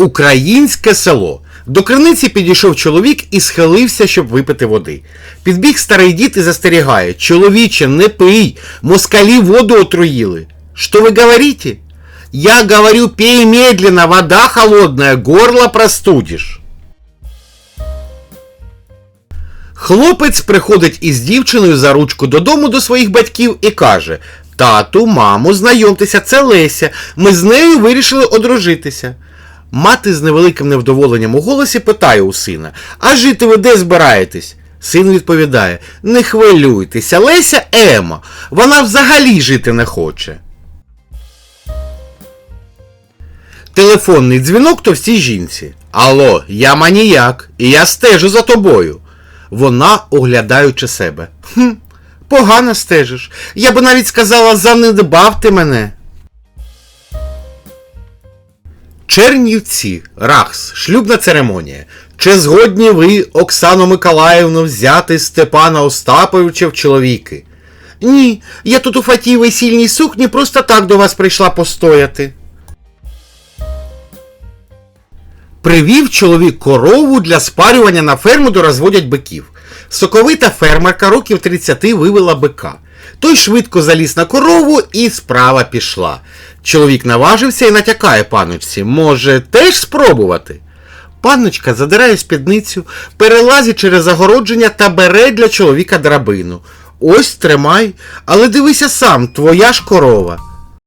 Українське село. До криниці підійшов чоловік і схилився, щоб випити води. Підбіг старий дід і застерігає: Чоловіче, не пий, москалі воду отруїли. Що ви говорите? Я говорю, пей медленно, вода холодная, горло простудишь. Хлопець приходить із дівчиною за ручку додому до своїх батьків і каже: Тату, мамо, знайомтеся, це Леся. Ми з нею вирішили одружитися. Мати з невеликим невдоволенням у голосі питає у сина: А жити ви де збираєтесь? Син відповідає: Не хвилюйтеся, Леся Ема, вона взагалі жити не хоче. Телефонний дзвінок товстій жінці. Алло, я маніяк, і я стежу за тобою. Вона, оглядаючи себе. Хм, погано стежиш. Я би навіть сказала, занедбав ти мене. Чернівці, Рахс, шлюбна церемонія. Чи згодні ви, Оксану Миколаївну, взяти Степана Остаповича в чоловіки? Ні, я тут у фатій весільній сукні просто так до вас прийшла постояти. Привів чоловік корову для спарювання на ферму, де розводять биків. Соковита фермерка років 30 вивела бика. Той швидко заліз на корову і справа пішла. Чоловік наважився і натякає паночці, може, теж спробувати. Панночка задирає спідницю, перелазить через загородження та бере для чоловіка драбину. Ось тримай, але дивися сам, твоя ж корова.